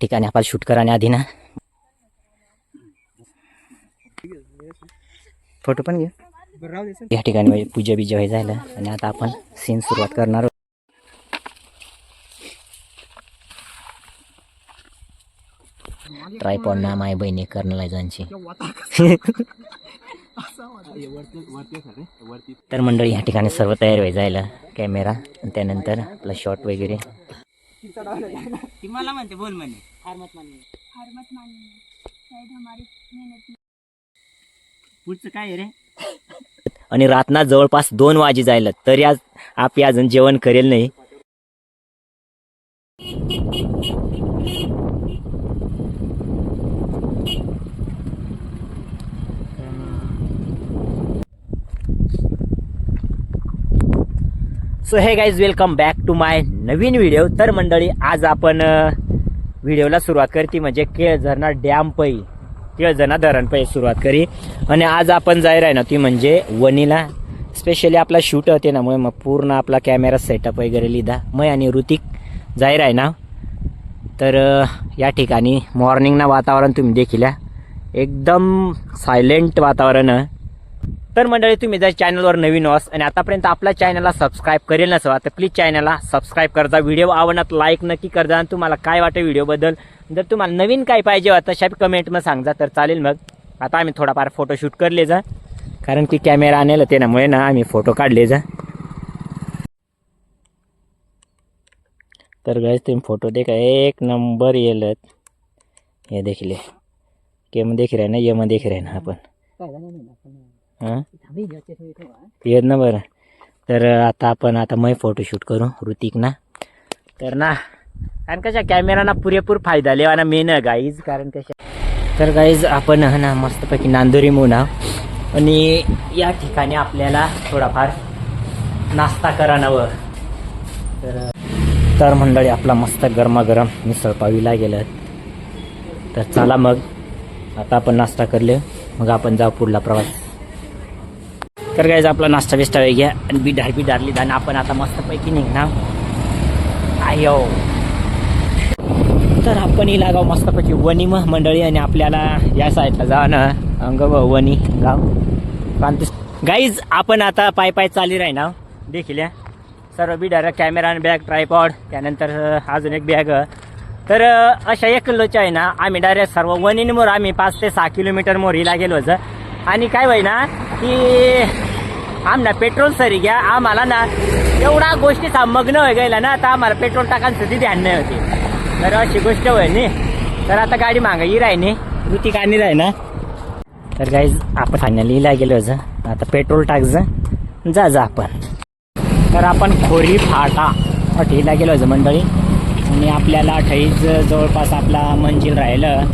ठिकाणी आपल्याला शूट कराने आधी ना. फोटो पण घे. या ठिकाणी म्हणजे पूजा बिजा हे झालं आणि आता आपण सीन सुरुवात करणार आहोत. ट्रायपॉड ना माय बहिणी कर्नल जांची तर मंडळी या ठिकाणी सर्व तयार व्हायचं जायला कॅमेरा आणि त्यानंतर आपला शॉट वगैरे. ती मला म्हणते बोल म्हणे. हरमत माननीय शायद हमारी मेहनत पुढचं काय आहे रे? आणि रातना जवळपास दोन वाजे जायला तरी आज आपी अजून जेवण करेल नाही. सो हे guys welcome back to my Naveen video तर मंडळी आज आपण व्हिडिओला सुरुवात करते म्हणजे केळझरणा डॅम पै. केळझरणा धरण पै सुरुवात करी. आणि आज आपण जाय आहे ना ती म्हणजे वनीला स्पेशली आपला शूट होते ना मग पूर्ण आपला कॅमेरा सेटअप वगैरे लिहिदा. मग आणि ऋतिक जाहीर आहे ना तर या ठिकाणी मॉर्निंगना वातावरण तुम्ही देखील या. एकदम सायलेंट वातावरण आहे. तर मंडळी तुम्ही जर चॅनलवर नवीन व्हास आणि आतापर्यंत आपल्या चॅनलला सबस्क्राईब करेल नसवा तर प्लीज चॅनलला सबस्क्राईब करजा व्हिडिओ आवडणार लाईक नक्की करजा आणि तुम्हाला काय वाटतं व्हिडिओबद्दल जर तुम्हाला नवीन काय पाहिजे होतं तशा कमेंटमध्ये सांगा तर चालेल मग. आता आम्ही थोडाफार फोटोशूट करले जा. कारण की कॅमेरा आणलेलं त्यामुळे ना आम्ही फोटो काढले जा. तर गैस तुम्ही फोटो देखा एक नंबर येलत. हे देखील केम देखी रहे ना यम देखी रहे ना आपण. येत ना बरं. तर आता आपण आता मै फोटोशूट करू ऋतिक ना. तर ना कारण कशा कॅमेराना पुरेपूर फायदा लेवा ना मेन गाईज कारण कशा तर गाईज आपण ना मस्तपैकी नांदोरी मुना आणि या ठिकाणी आपल्याला थोडाफार नाश्ता करा नवं तर तर मंडळी आपला मस्त गरमागरम मिसळपावीला गेलं. तर चला मग आता आपण नाश्ता करले. मग आपण जाऊ पुढला प्रवास. तर काय आपला नाश्ता बिस्टा घ्या आणि बिडार बिडारली लिहिला आणि आपण आता मस्तपैकी निघणार. आयो. तर आपण हिला गाव मस्तपैकी वणी मग मंडळी आणि आपल्याला या साईडला जा ना अंग वणी गाव. क्रांती गाईज आपण आता पाय पाय चाली राही ना देखील या. सर्व बिडार कॅमेरा आणि बॅग ट्रायपॉड त्यानंतर अजून एक बॅग तर अशा एक किलोच्या आहे ना आम्ही डायरेक्ट सर्व वनीनमोर आम्ही पाच ते सहा किलोमीटर मोर गेलो होतं. आणि काय होई ना की आमना पेट्रोल सरी घ्या आम्हाला ना एवढा गोष्टी मग्न होय गेला ना आता आम्हाला पेट्रोल टाकायला सुद्धा ध्यान नाही होती. तर अशी गोष्ट होय नी. तर आता गाडी मागाई राही नी ऋतिक आणि राही ना. तर काही आपण फायनलीला गेलो होतं आता पेट्रोल टाकचं जा. जा आपण. तर आपण खोरी फाटा अठीला गेलो होतो मंडळी. आणि आपल्याला अठईच जवळपास आपला मंजिल राहिलं.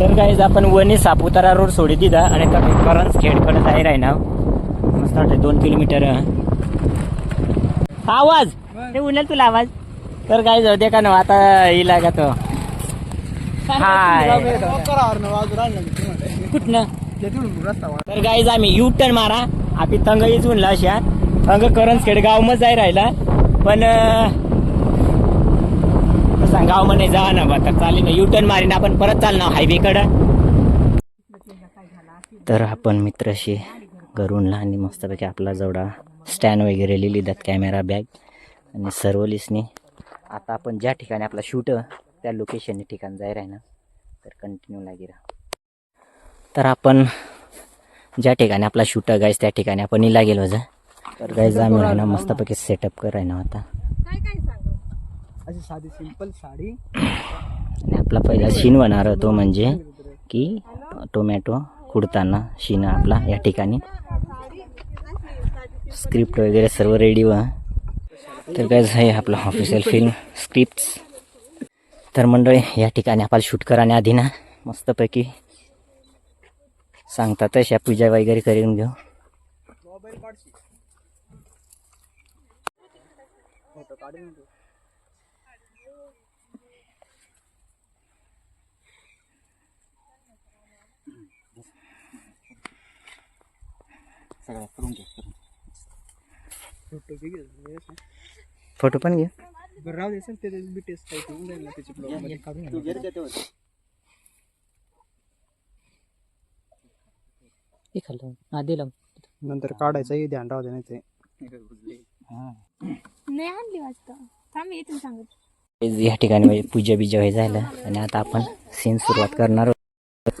तर काहीच आपण वणी सापुतारा रोड सोडी दिला आणि तर करंज खेडकडे जाहीर आहे ना. वाटतं दोन किलोमीटर आवाज! ते उन्हाळ तुला आवाज? तर काय जाऊ दे का ना आता येईल का तो हाय कुठनं तर गाईज आम्ही यू टर्न मारा. आपली तंग इजून अशा तंग करंजखेड गाव मग जाय राहिला. पण गाव म्हणे जा ना बा तर चालेल ना. यू टर्न मारीन आपण परत चाल ना हायवेकडं. तर आपण मित्राशी घरूनला आणि मस्तपैकी आपला जेवढा स्टँड वगैरे लिहिली त्यात कॅमेरा बॅग आणि सर्व लिस्टनी. आता आपण ज्या ठिकाणी आपला शूट त्या लोकेशन ठिकाण जाय आहे ना तर कंटिन्यू लागी राहा. तर आपण ज्या ठिकाणी आपला शूट गायस त्या ठिकाणी आपण इला गेलो होतं तर गायज आम्ही आहे ना मस्तपैकी सेटअप कराय ना आता. काय काय सांगू? अशी साधी सिंपल साडी. आणि आपला पहिला शीन होणार तो म्हणजे की टोमॅटो कुडताना शीन आपला या ठिकाणी. स्क्रिप्ट वगैरे सर्व रेडी व. तर काय आहे आपला ऑफिशियल फिल्म स्क्रिप्ट तर मंडळी या ठिकाणी आपल्याला शूट करा आणि आधी ना मस्तपैकी सांगतात तशा पूजा वगैरे करून घेऊ. सगळ्या करून घ्या फोटो पण घे. बरं राहू दे सर ते बी टेस्ट काय होऊन जाईल ना त्याची ब्लॉगमध्ये तू घेर देते होते नंतर काढायचं ध्यान राहू दे नाही ते. नाही आणली थांब सांगत. या ठिकाणी म्हणजे पूजा बिजा हे झालं आणि आता आपण सीन सुरुवात करणार आहोत.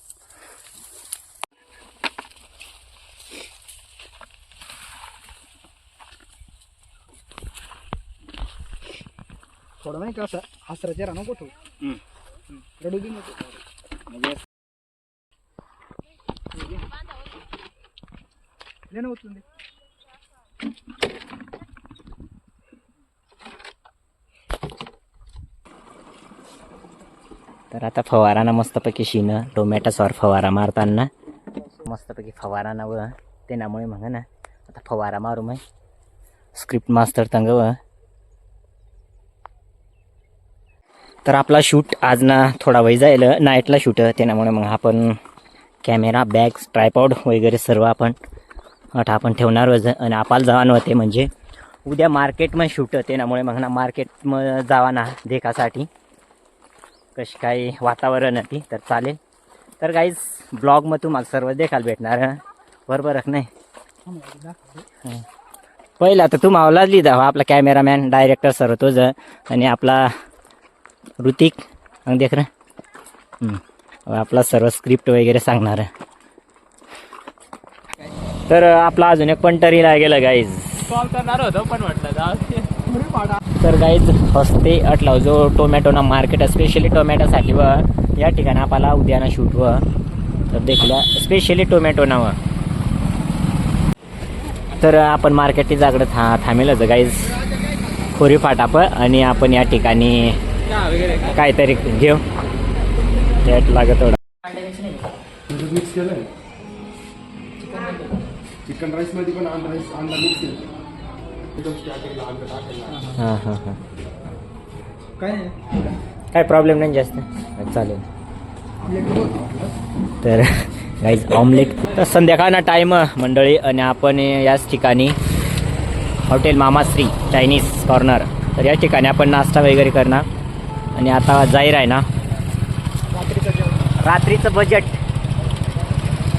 थोडं नाही का असं हसरा चेहरा नको ठेवू. रडू नको. दे ना उचलून दे. तर आता फवाराना मस्तपैकी शिनं टोमॅटोसवर फवारा मारताना. मस्तपैकी फवाराना व त्यामुळे मग ना आता फवारा मारू मग. स्क्रिप्ट मास्तर तंग व. तर आपला शूट आज ना थोडा वेळ जाईल नाईटला शूट त्यामुळे मग आपण कॅमेरा बॅग्स ट्रायपॉड वगैरे सर्व आपण आता आपण ठेवणार आणि आपल्याला जावान होते म्हणजे उद्या मार्केटमध्ये शूट त्यामुळे मग ना मार्केटमध्ये जावा ना देखासाठी. कशी काय वातावरण होती ती तर चालेल. तर काहीच ब्लॉगमध्ये तुम्हाला सर्व देखायला भेटणार बरोबर नाही? पहिला तर तू मावलाच लिहिता आपला कॅमेरामॅन डायरेक्टर सर्व तोच आणि आपला ऋतिक मग देख रे हं. आपला सर्व स्क्रिप्ट वगैरे सांगणार. आहे. तर आपला अजून एक पंटरीला गेला गाईज कॉल करणार होतो पण म्हटलं तर गाईज हस्ते अटलाव जो टोमॅटोना मार्केट आहे स्पेशली टोमॅटोसाठी व या ठिकाणी आपल्याला उद्याना शूट व तर देखल्या स्पेशली टोमॅटोना व. तर आपण मार्केटची जागडं था थांबेलच गाईज खोरी फाटाप आणि आपण या ठिकाणी काहीतरी घेऊ. त्यात लागत थोडा मिक्स केलं चिकन राईसमध्ये पण अंडा राईस अंडा मिक्स केलं. एकदम स्टार्टिंगला अंडा टाकायला. हां हां हां. काय काय प्रॉब्लेम नाही जास्त? चालेल. तर गाईज ऑमलेट तर संध्याकाळना टाईम मंडळी आणि आपण याच ठिकाणी हॉटेल मामाश्री चायनीज कॉर्नर तर या ठिकाणी आपण नाश्ता वगैरे करणार. आणि आता जाहीर आहे ना? रात्रीचं बजेट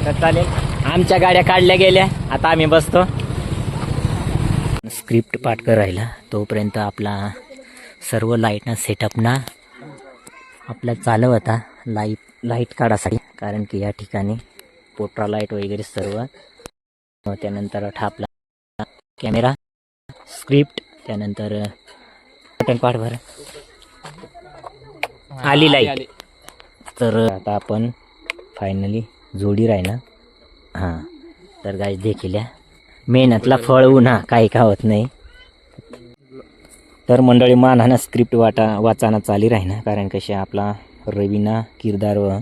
तर चालेल. आमच्या गाड्या काढल्या गेल्या. आता आम्ही बसतो. स्क्रिप्ट पाठ करायला. तोपर्यंत आपला सर्व लाईटना सेटअप ना. आपला चालू होता लाइट लाइट काढासाठी कारण की या ठिकाणी पोट्रा लाइट वगैरे सर्व. त्यानंतर आपला कॅमेरा स्क्रिप्ट त्यानंतर बटन पाठ भर आली लाइट तर आता आपण फायनली जोडी राहिना हां. तर गाय देखील या. मेहनतला फळ उन्हा काही का होत नाही. तर मंडळी मानहाना स्क्रिप्ट वाटा वाचाना चाली राहीना कारण कसे आपला रवीना किरदार व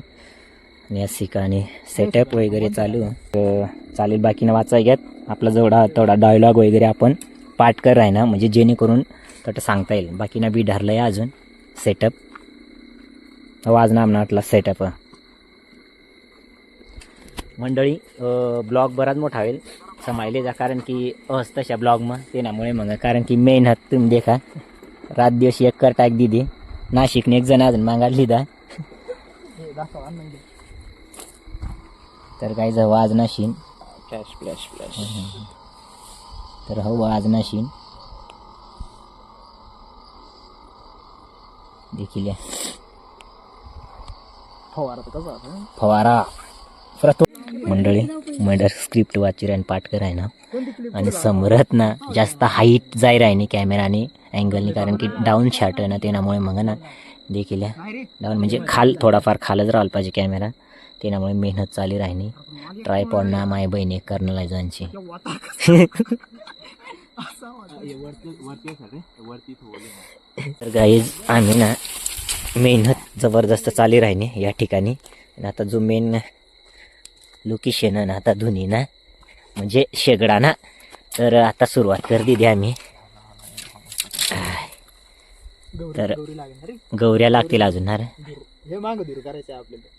या ठिकाणी सेटअप वगैरे चालू. तर चालेल बाकीनं वाचाय घ्यात. आपला जेवढा तेवढा डायलॉग वगैरे आपण पाठ कर राहीना. म्हणजे जेणेकरून तट सांगता येईल. बाकीनं बी धरलं आहे अजून सेटअप वाजना आपला सेटअप मंडळी ब्लॉग बराच मोठा होईल. समायले जा कारण की अस तशा ब्लॉग मग त्यामुळे मग कारण की मेहनत तुम्ही देखा. रात दिवस एक कर टाक दिदी. नाशिकने एक जण अजून मागायला लिहिदा तर काही जवळ आज नाशिन फ्लॅश फ्लॅश फ्लॅश तर हो आज नाशिन देखील या. फवारा मंडळी मर्डर स्क्रिप्ट वाची आणि पाठ कराय ना. आणि समोरत ना जास्त हाईट जाय राहिनी कॅमेराने अँगलनी कारण की डाऊन शॉट आहे ना त्यामुळे मग ना देखील डाऊन म्हणजे खाल थोडाफार खालच राहिला पाहिजे कॅमेरा त्यामुळे मेहनत चाली राहिनी ट्रायपॉड ना माय बहिणी करणं जायची तर गाईज आम्ही ना मेहनत जबरदस्त चाली राहिने या ठिकाणी. आणि आता जो मेन लोकेशन ना आता धुनी ना म्हणजे शेगडा ना तर आता सुरुवात कर दिली आम्ही. तर- गौऱ्या लागतील अजून ना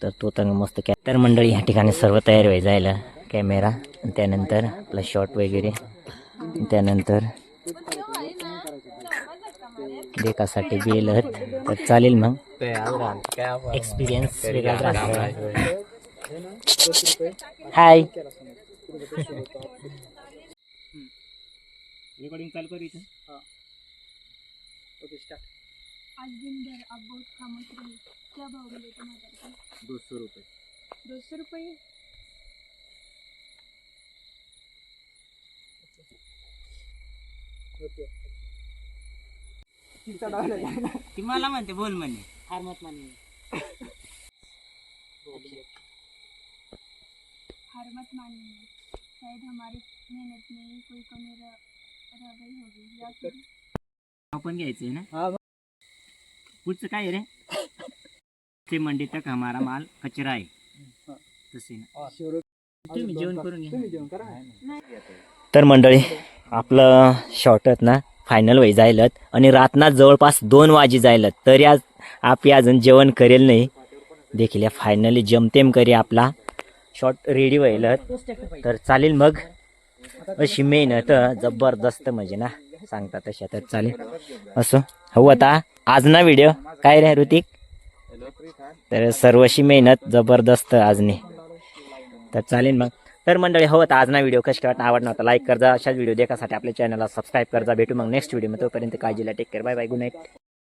तर तो तर मस्त कॅ तर मंडळी ह्या ठिकाणी सर्व तयार व्हाय जायला. कॅमेरा त्यानंतर आपला शॉट वगैरे. त्यानंतर देखासाठी गेलं तर चालेल मग. एक्सपिरियन्स वेगळाच राहतो हाय रेकॉर्डिंग चालू कर इथं? ओके स्टार्ट आज दिन भर आप बहुत खामोश रहे क्या भाव मिले टमाटर का दो सौ रुपये. दो सौ रुपये? ओके तिचा डायलॉग आहे ना. ती मला म्हणते बोल म्हणे. हार मत मानी हार मत शायद हमारी मेहनत में ही कोई कमी रह रह गई होगी. या फिर आपण घ्यायचंय ना? हा पुढचं काय रे? ते मंडी तक हमारा माल कचरा आहे. हा. तसे ना. शिवरो तुम्ही जेवण करून घ्या. तर मंडळी आपलं शॉर्टत ना फायनल व्हाय जायलत आणि रातना जवळपास दोन वाजी जायलत. तरी आज आपली अजून जेवण करेल नाही. देखील या फायनली जमतेम करी आपला. शॉट रेडी व्हायलत तर चालेल मग. अशी मेहनत जबरदस्त म्हणजे ना. सांगता तशा तर चालेल. असं हो आता. आज ना व्हिडिओ काय रे ऋतिक? तर सर्वशी मेहनत जबरदस्त आजने. तर चालेल मग. तर मंडळी हो तर आज ना व्हिडिओ कशी वाटतं आवडला होता लाईक करजा. अशाच व्हिडिओ देखासाठी आपल्या चॅनलला सबस्क्राईब करजा. भेटू मग नेक्स्ट व्हिडिओ तोपर्यंत काळजीला take care bye bye good night